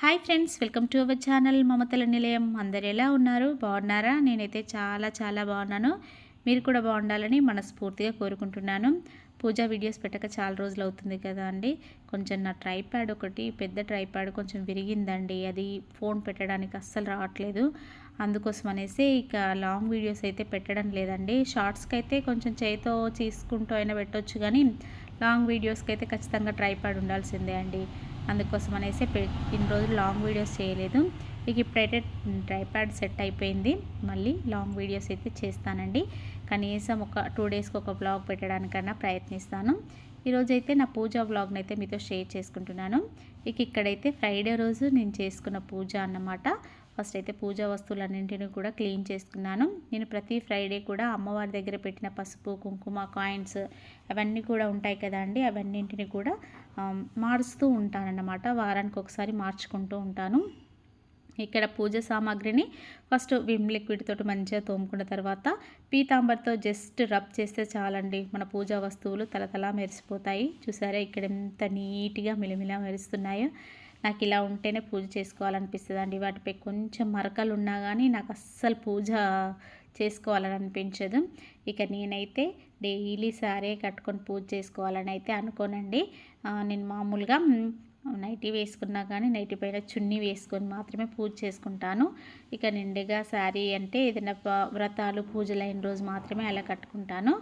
Hi friends welcome to our channel మమతల నిలయం. అందరు ఎలా ఉన్నారు? బాగున్నారా? నేనైతే చాలా చాలా బాగున్నాను. మీరు కూడా బాగుండాలని మనస్ఫూర్తిగా కోరుకుంటున్నాను. పూజా వీడియోస్ పెట్టక చాలా రోజులు అవుతుంది కదా అండి. కొంచెం నా ట్రైప్యాడ్ ఒకటి పెద్ద ట్రైప్యాడ్ కొంచెం విరిగిందండి. అది ఫోన్ పెట్టడానికి అస్సలు రావట్లేదు. అందుకోసం అనేసి ఇక లాంగ్ వీడియోస్ అయితే పెట్టడం లేదండి. షార్ట్స్కి అయితే కొంచెం చేయితో తీసుకుంటూ అయినా పెట్టవచ్చు కానీ లాంగ్ వీడియోస్కి అయితే ఖచ్చితంగా ట్రైప్యాడ్ ఉండాల్సిందే అండి. అందుకోసం అనేసి ఇన్ని రోజులు లాంగ్ వీడియోస్ చేయలేదు. ఇక ఇప్పుడైతే ట్రైప్యాడ్ సెట్ అయిపోయింది. మళ్ళీ లాంగ్ వీడియోస్ అయితే చేస్తానండి. కనీసం ఒక టూ డేస్కి ఒక బ్లాగ్ పెట్టడానికన్నా ప్రయత్నిస్తాను. ఈరోజు అయితే నా పూజా బ్లాగ్ని అయితే మీతో షేర్ చేసుకుంటున్నాను. ఇక ఇక్కడైతే ఫ్రైడే రోజు నేను చేసుకున్న పూజ అన్నమాట. ఫస్ట్ అయితే పూజా వస్తువులన్నింటినీ కూడా క్లీన్ చేసుకున్నాను. నేను ప్రతి ఫ్రైడే కూడా అమ్మవారి దగ్గర పెట్టిన పసుపు కుంకుమ కాయిన్స్ అవన్నీ కూడా ఉంటాయి కదా అండి. అవన్నింటిని కూడా మారుస్తూ ఉంటానన్నమాట. వారానికి ఒకసారి మార్చుకుంటూ ఉంటాను. ఇక్కడ పూజ సామాగ్రిని ఫస్ట్ విమ్ లిక్విడ్ తోటి మంచిగా తోముకున్న తర్వాత పీతాంబర్తో జస్ట్ రబ్ చేస్తే చాలండి. మన పూజా వస్తువులు తలతలా మెరిసిపోతాయి. చూసారా ఇక్కడ ఎంత నీట్గా మిలిమిలా మెరుస్తున్నాయో. నాకు ఇలా ఉంటేనే పూజ చేసుకోవాలనిపిస్తుంది అండి వాటిపై కొంచెం మరకలు ఉన్నా కానీ నాకు అస్సలు పూజ చేసుకోవాలని అనిపించదు. ఇక నేనైతే డైలీ సారే కట్టుకొని పూజ చేసుకోవాలని అయితే అనుకోనండి. నేను మామూలుగా నైటీ వేసుకున్నా కానీ నైటీ పైన చున్నీ వేసుకొని మాత్రమే పూజ చేసుకుంటాను. ఇక నిండుగా శారీ అంటే ఏదైనా వ్రతాలు పూజలు అయిన రోజు మాత్రమే అలా కట్టుకుంటాను.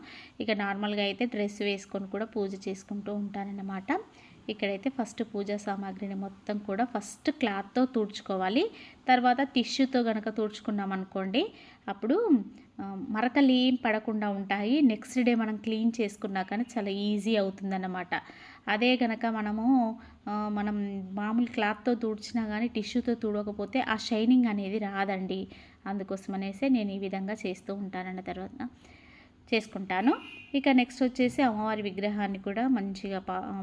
ఇక నార్మల్గా అయితే డ్రెస్ వేసుకొని కూడా పూజ చేసుకుంటూ ఉంటానన్నమాట. ఇక్కడైతే ఫస్ట్ పూజా సామాగ్రిని మొత్తం కూడా ఫస్ట్ క్లాత్తో తుడుచుకోవాలి. తర్వాత టిష్యూతో కనుక తుడుచుకున్నాం అనుకోండి అప్పుడు మరకలు ఏం పడకుండా ఉంటాయి. నెక్స్ట్ డే మనం క్లీన్ చేసుకున్నా కానీ చాలా ఈజీ అవుతుందన్నమాట. అదే కనుక మనము మనం మామూలు క్లాత్తో తుడిచినా కానీ టిష్యూతో తుడవకపోతే ఆ షైనింగ్ అనేది రాదండి. అందుకోసం అనేసి నేను ఈ విధంగా చేస్తూ ఉంటానన్న తర్వాత. చేసుకుంటాను. ఇక నెక్స్ట్ వచ్చేసి అమ్మవారి విగ్రహాన్ని కూడా మంచిగా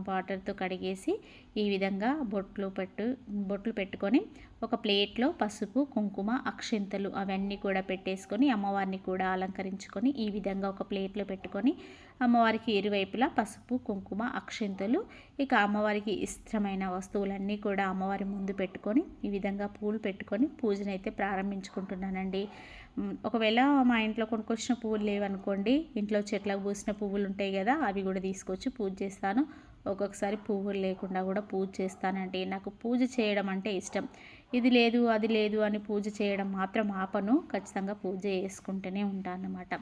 వాటర్తో కడిగేసి ఈ విధంగా బొట్లు పెట్టు బొట్లు పెట్టుకొని ఒక ప్లేట్లో పసుపు కుంకుమ అక్షింతలు అవన్నీ కూడా పెట్టేసుకొని అమ్మవారిని కూడా అలంకరించుకొని ఈ విధంగా ఒక ప్లేట్లో పెట్టుకొని అమ్మవారికి ఇరువైపులా పసుపు కుంకుమ అక్షింతలు ఇక అమ్మవారికి ఇష్టమైన వస్తువులన్నీ కూడా అమ్మవారి ముందు పెట్టుకొని ఈ విధంగా పూలు పెట్టుకొని పూజనైతే ప్రారంభించుకుంటున్నానండి. ఒకవేళ మా ఇంట్లో కొనుక్కొచ్చిన పూలు లేవనుకోండి ఇంట్లో చెట్లకు పూసిన పువ్వులు ఉంటాయి కదా అవి కూడా తీసుకొచ్చి పూజ చేస్తాను. ఒక్కొక్కసారి పువ్వులు లేకుండా కూడా పూజ చేస్తానండి. నాకు పూజ చేయడం అంటే ఇష్టం. ఇది లేదు అది లేదు అని పూజ చేయడం మాత్రం ఆపను. ఖచ్చితంగా పూజ చేసుకుంటూనే ఉంటాను అన్నమాట.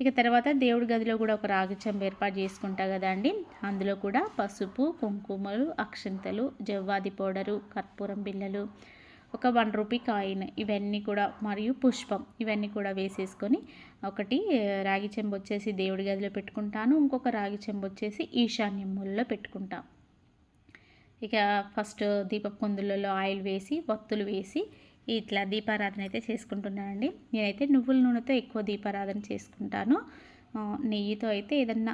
ఇక తర్వాత దేవుడి గదిలో కూడా ఒక రాగిచం ఏర్పాటు చేసుకుంటా అండి. అందులో కూడా పసుపు కుంకుమలు అక్షంతలు జవ్వాది పౌడరు కర్పూరం బిళ్ళలు ఒక వన్ రూపీ కాయిన్ ఇవన్నీ కూడా మరియు పుష్పం ఇవన్నీ కూడా వేసేసుకొని ఒకటి రాగి చెంబు వచ్చేసి దేవుడి గదిలో పెట్టుకుంటాను. ఇంకొక రాగి చెంబు వచ్చేసి ఈశాన్యముల్లో పెట్టుకుంటాం. ఇక ఫస్ట్ దీపపు కుందులలో ఆయిల్ వేసి వత్తులు వేసి ఇట్లా దీపారాధన అయితే చేసుకుంటున్నానండి. నేనైతే నువ్వుల నూనెతో ఎక్కువ దీపారాధన చేసుకుంటాను. నెయ్యితో అయితే ఏదన్నా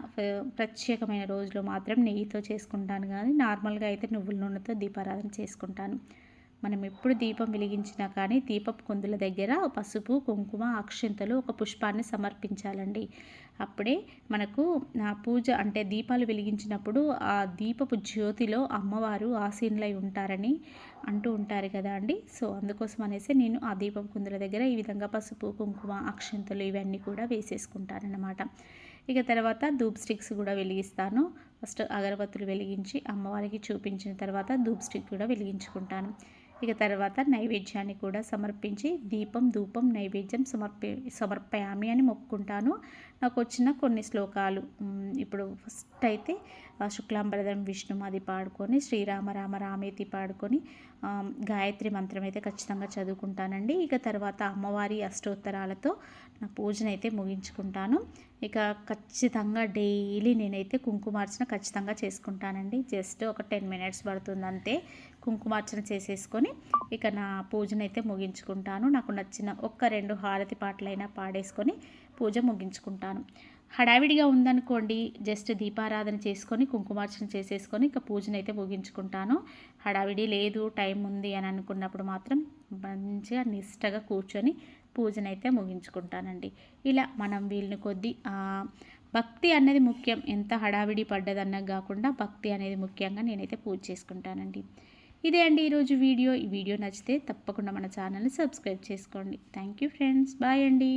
ప్రత్యేకమైన రోజులో మాత్రం నెయ్యితో చేసుకుంటాను. కానీ నార్మల్గా అయితే నువ్వుల నూనెతో దీపారాధన చేసుకుంటాను. మనం ఎప్పుడు దీపం వెలిగించినా కానీ దీపపు కుందుల దగ్గర పసుపు కుంకుమ అక్షింతలు ఒక పుష్పాన్ని సమర్పించాలండి. అప్పుడే మనకు ఆ పూజ అంటే దీపాలు వెలిగించినప్పుడు ఆ దీపపు జ్యోతిలో అమ్మవారు ఆసీనులై ఉంటారని అంటూ ఉంటారు కదా అండి. సో అందుకోసం అనేసి నేను ఆ దీపం కుందుల దగ్గర ఈ విధంగా పసుపు కుంకుమ అక్షింతలు ఇవన్నీ కూడా వేసేసుకుంటానన్నమాట. ఇక తర్వాత ధూప్ స్టిక్స్ కూడా వెలిగిస్తాను. ఫస్ట్ అగరబత్తులు వెలిగించి అమ్మవారికి చూపించిన తర్వాత ధూప్ స్టిక్ కూడా వెలిగించుకుంటాను. ఇక తర్వాత నైవేద్యాన్ని కూడా సమర్పించి దీపం ధూపం నైవేద్యం సమర్పి సమర్పయామి అని మొక్కుకుంటాను నాకు వచ్చిన కొన్ని శ్లోకాలు. ఇప్పుడు ఫస్ట్ అయితే శుక్లాంబరధరం విష్ణు అది పాడుకొని శ్రీరామ రామ రామేతి పాడుకొని గాయత్రి మంత్రం అయితే ఖచ్చితంగా చదువుకుంటానండి. ఇక తర్వాత అమ్మవారి అష్టోత్తరాలతో నా పూజనైతే ముగించుకుంటాను. ఇక ఖచ్చితంగా డైలీ నేనైతే కుంకుమార్చన ఖచ్చితంగా చేసుకుంటానండి. జస్ట్ ఒక టెన్ మినిట్స్ పడుతుంది అంతే కుంకుమార్చన చేసేసుకొని ఇక నా పూజనైతే ముగించుకుంటాను. నాకు నచ్చిన ఒక్క రెండు హారతి పాటలైనా పాడేసుకొని పూజ ముగించుకుంటాను. హడావిడిగా ఉందనుకోండి జస్ట్ దీపారాధన చేసుకొని కుంకుమార్చన చేసేసుకొని ఇక పూజనైతే ముగించుకుంటాను. హడావిడి లేదు టైం ఉంది అని అనుకున్నప్పుడు మాత్రం మంచిగా నిష్టగా కూర్చొని పూజనైతే ముగించుకుంటానండి. ఇలా మనం వీళ్ళని కొద్దీ భక్తి అనేది ముఖ్యం. ఎంత హడావిడి పడ్డదన్నా కాకుండా భక్తి అనేది ముఖ్యంగా నేనైతే పూజ చేసుకుంటానండి. ఇదే అండి ఈరోజు వీడియో. ఈ వీడియో నచ్చితే తప్పకుండా మన ఛానల్ని సబ్స్క్రైబ్ చేసుకోండి. Thank you friends. బాయ్ అండి.